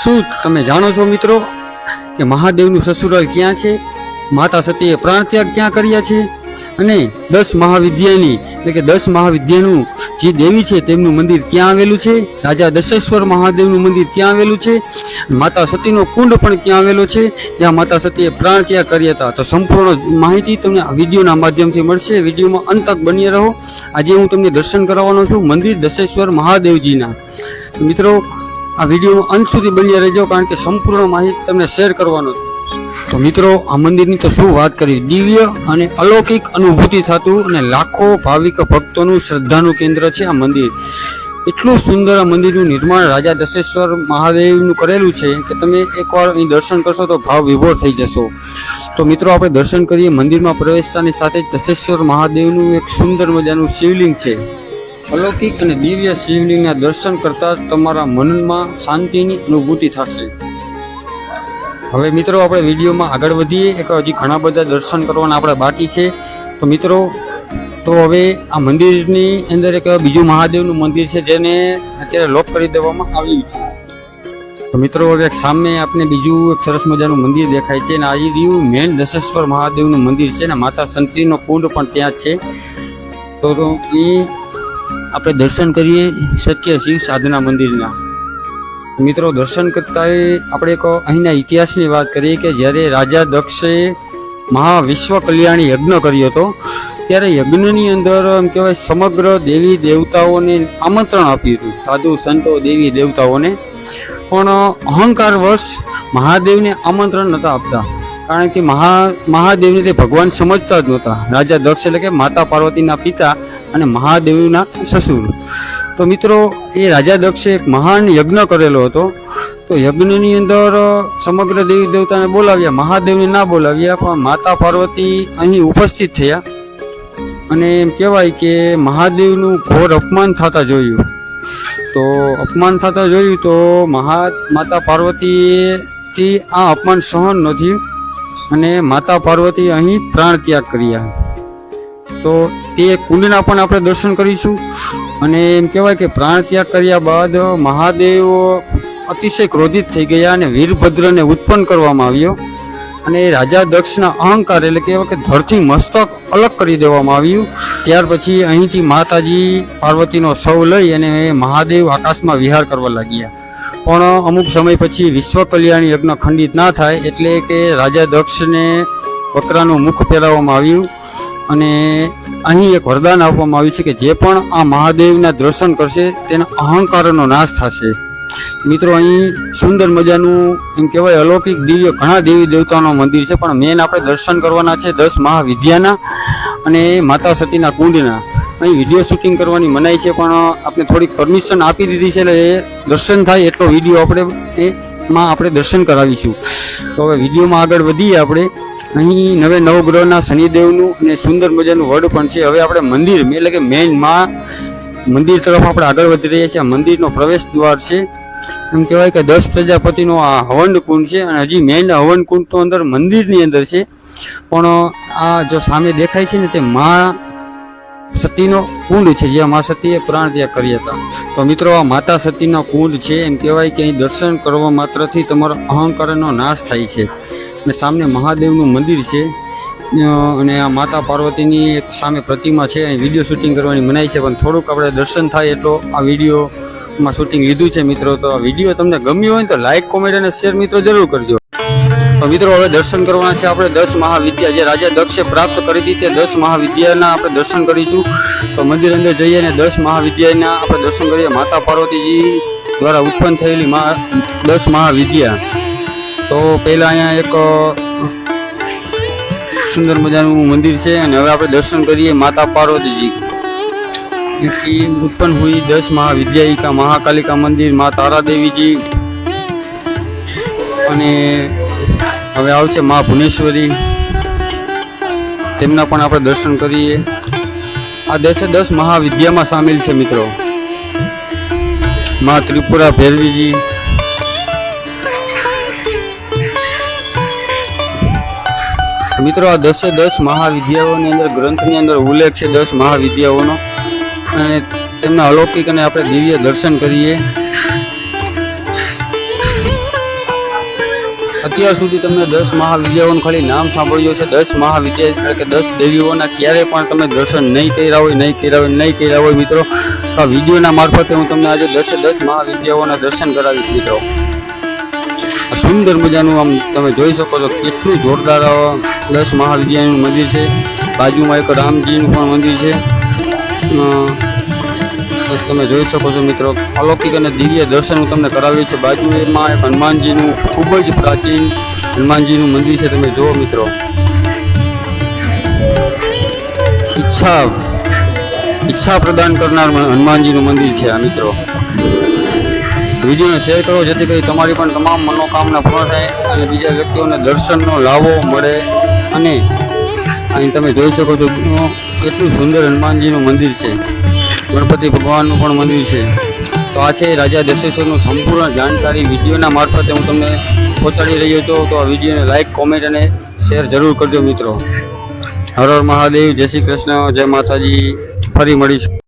શું તમે જાણો છો મિત્રો કે મહાદેવનું સસુરાલ ક્યાં છે? માતા સતીએ પ્રાણ ત્યાગ ક્યાં કર્યા છે? અને દસ મહાવિદ્યાની, એટલે કે દસ મહાવિદ્યાનું જે દેવી છે તેમનું મંદિર ક્યાં આવેલું છે? રાજા દશેશ્વર મહાદેવનું મંદિર ક્યાં આવેલું છે? માતા સતીનો કુંડ પણ ક્યાં આવેલો છે? જ્યાં માતા સતીએ પ્રાણ ત્યાગ કર્યા હતા. તો સંપૂર્ણ માહિતી તમને વિડીયોના માધ્યમથી મળશે. વિડીયોમાં અંત તક બની રહો. આજે હું તમને દર્શન કરાવવાનો છું. મંદિર દશેશ્વર મહાદેવજીના. મિત્રો આ વિડીયોમાં અંત સુધી બન્યા રહેજો, કારણ કે સંપૂર્ણ માહિતી તમને શેર કરવાનો છે. તો મિત્રો, આ મંદિરની તો શું વાત કરી? દિવ્ય અને અલૌકિક અનુભૂતિ થતું અને લાખો ભાવિક ભક્તોનું શ્રદ્ધાનું કેન્દ્ર છે આ મંદિર. એટલું સુંદર આ મંદિરનું નિર્માણ રાજા દશેશ્વર મહાદેવનું કરેલું છે કે તમે એકવાર અહીં દર્શન કરશો તો ભાવ વિભોર થઈ જશો. તો મિત્રો, આપણે દર્શન કરીએ. મંદિરમાં પ્રવેશતાની સાથે જ દશેશ્વર મહાદેવનું એક સુંદર મજાનું શિવલિંગ છે. અલૌકિક અને દિવ્ય શિવલિંગના દર્શન કરતા તમારા મનમાં શાંતિની અનુભૂતિ થશે. હવે મિત્રો, આપણે વિડીયોમાં આગળ વધીએ. એક હજી ઘણા બધા દર્શન કરવાના આપણે બાકી છે. તો મિત્રો, તો હવે આ મંદિરની અંદર એક બીજું મહાદેવનું મંદિર છે જેને અત્યારે લોક કરી દેવામાં આવ્યું છે. તો મિત્રો, હવે સામે આપણે બીજું એક સરસ મજાનું મંદિર દેખાય છે. અને આ રહ્યું મેન દશેશ્વર મહાદેવનું મંદિર છે. અને માતા સંતીનો કુંડ પણ ત્યાં છે. તો એ આપણે દર્શન કરીએ સત્ય શિવ સાધના મંદિરના. મિત્રો, દર્શન કરતા આપણે એક અહીંના ઇતિહાસની વાત કરીએ કે જ્યારે રાજા દક્ષે મહાવિશ્વ કલ્યાણી યજ્ઞ કર્યો હતો, ત્યારે યજ્ઞની અંદર એમ કહેવાય સમગ્ર દેવી દેવતાઓને આમંત્રણ આપ્યું હતું. સાધુ, સંતો, દેવી દેવતાઓને. પણ અહંકાર વર્ષ મહાદેવને આમંત્રણ નહોતા આપતા. કારણ કે મહા, મહાદેવને તે ભગવાન સમજતા જ નહોતા. રાજા દક્ષ એટલે કે માતા પાર્વતીના પિતા અને મહાદેવના સસુર. તો મિત્રો, એ રાજા દક્ષે એક મહાન યજ્ઞ કરેલો હતો. તો યજ્ઞની અંદર સમગ્ર દેવી દેવતાને બોલાવ્યા. મહાદેવને ના બોલાવ્યા, પણ માતા પાર્વતી અહીં ઉપસ્થિત થયા. અને એમ કહેવાય કે મહાદેવનું ઘોર અપમાન થતા જોયું. તો અપમાન થતા જોયું તો મહા, માતા પાર્વતીથી આ અપમાન સહન નથી અને માતા પાર્વતી અહીં પ્રાણ ત્યાગ કર્યા. તો તે કુંડના પણ આપણે દર્શન કરીશું. અને એમ કહેવાય કે પ્રાણ ત્યાગ કર્યા બાદ મહાદેવ અતિશય ક્રોધિત થઈ ગયા અને વીરભદ્રને ઉત્પન્ન કરવામાં આવ્યો. અને રાજા દક્ષના અહંકાર એટલે કહેવાય કે ધરથી મસ્તક અલગ કરી દેવામાં આવ્યું. ત્યાર પછી અહીંથી માતાજી પાર્વતીનો સૌ લઈ અને મહાદેવ આકાશમાં વિહાર કરવા લાગ્યા. પણ અમુક સમય પછી વિશ્વ કલ્યાણ યજ્ઞ ખંડિત ના થાય એટલે કે રાજા દક્ષને બકરાનું મુખ પહેરાવવામાં આવ્યું. અને અહીં એક વરદાન આપવામાં આવ્યું છે કે જે પણ આ મહાદેવના દર્શન કરશે, તેના અહંકારનો નાશ થશે. મિત્રો, અહીં સુંદર મજાનું એમ કહેવાય, અલૌકિક દિવ્ય ઘણા દેવી દેવતાઓનું મંદિર છે, પણ મેન આપણે દર્શન કરવાના છે દસ મહાવિદ્યાના અને માતા સતીના કુંડના. અહીં વીડિયો શૂટિંગ કરવાની મનાઈ છે, પણ આપણે થોડીક પરમિશન આપી દીધી છે, એટલે એ દર્શન થાય એટલો વીડિયો આપણે એમાં આપણે દર્શન કરાવીશું. તો હવે વિડીયોમાં આગળ વધીએ આપણે. અહીં નવે નવગ્રહના શનિદેવનું અને સુંદર મજાનું વડ પણ છે. હવે આપણે મંદિર, એટલે કે મેઇનમાં મંદિર તરફ આપણે આગળ વધી રહ્યા છીએ. આ મંદિરનો પ્રવેશ દ્વાર છે. એમ કહેવાય કે દસ પ્રજાપતિનો આ હવન કુંડ છે અને હજી મેઇન હવન કુંડ તો અંદર મંદિરની અંદર છે. પણ આ જો સામે દેખાય છે ને તે મા સતીનો કુંડ છે જ્યાં મા સતીએ પ્રાણ ત્યાગ કર્યા હતા. તો મિત્રો, આ માતા સતીનો કુંડ છે, એમ કહેવાય કે અહીં દર્શન કરવા માત્રથી તમારો અહંકારનો નાશ થાય છે. અને સામે મહાદેવનું મંદિર છે. અને આ માતા પાર્વતીની એક સામે પ્રતિમા છે. અહીં વીડિયો શૂટિંગ કરવાની મનાઈ છે, પણ થોડુંક આપણે દર્શન થાય એટલો આ વિડીયોમાં શૂટિંગ લીધું છે મિત્રો. તો આ વીડિયો તમને ગમ્યો હોય તો લાઇક કોમેન્ટ અને શેર મિત્રો જરૂર કરજો. મિત્રો હવે દર્શન કરવાના છે આપણે દસ મહાવિદ્યા. જે રાજા દક્ષે પ્રાપ્ત કરી હતી તે દસ મહાવિદ્યાના આપણે દર્શન કરીશું. તો મંદિર અંદર જઈએ અને દસ મહાવિદ્યાના આપણે દર્શન કરીએ. માતા પાર્વતીજી દ્વારા ઉત્પન્ન થયેલી મહા, દસ મહાવિદ્યા. તો પહેલાં અહીંયા એક સુંદર મજાનું મંદિર છે અને હવે આપણે દર્શન કરીએ માતા પાર્વતીજી. ઉત્પન્ન હોય દસ મહાવિદ્યા કા મહાકાલિકા મંદિર, મા તારા દેવીજી અને હવે આવશે મા ભુવનેશ્વરી. તેમના પણ આપણે દર્શન કરીએ. આ દસે દસ મહાવિદ્યામાં સામેલ છે મિત્રો. મા ત્રિપુરા ભૈરવીજી. મિત્રો, આ દસે દસ મહાવિદ્યાઓની અંદર, ગ્રંથની અંદર ઉલ્લેખ છે દસ મહાવિદ્યાઓનો. અને તેમના અલૌકિક અને આપણે દિવ્ય દર્શન કરીએ. અત્યાર સુધી તમે દસ મહાવિદ્યાઓનું ખાલી નામ સાંભળ્યું છે દસ મહાવિદ્યા એટલે કે દસ દેવીઓના ક્યારે પણ તમે દર્શન નહીં કર્યા હોય, નહીં કર્યા હોય, નહીં કર્યા હોય મિત્રો. આ વિડીયોના મારફતે હું તમને આજે દસે દસ મહાવિદ્યાઓના દર્શન કરાવીશ મિત્રો. સુંદર મજાનું આમ તમે જોઈ શકો છો કેટલું જોરદાર દસ મહાવિદ્યાનું મંદિર છે. બાજુમાં એક રામજીનું પણ મંદિર છે. તમે જોઈ શકો છો મિત્રો, અલૌકિક અને દિવ્ય દર્શન હું તમને કરાવ્યું છે. બાજુમાં એક હનુમાનજીનું ખૂબ જ પ્રાચીન હનુમાનજીનું મંદિર છે, તમે જુઓ મિત્રો. ઈચ્છા ઈચ્છા પ્રદાન કરનાર હનુમાનજીનું મંદિર છે આ મિત્રો. વિડીયોને શેર કરો, જેથી કરી તમારી પણ તમામ મનોકામના પૂર્ણ થાય અને બીજા વ્યક્તિઓને દર્શનનો લાવો મળે અને અહીં તમે જોઈ શકો છો, કેટલું સુંદર હનુમાનજીનું મંદિર છે. ગણપતિ ભગવાનનું પણ મંદિર છે. તો આ છે રાજા દશેશ્વરનું સંપૂર્ણ જાણકારી. વિડીયોના મારફતે હું તમને પહોંચાડી રહ્યો છું. તો આ વિડીયોને લાઇક કોમેન્ટ અને શેર જરૂર કરજો મિત્રો. હર હર મહાદેવ. જય શ્રી કૃષ્ણ. જય માતાજી. ફરી મળીશું.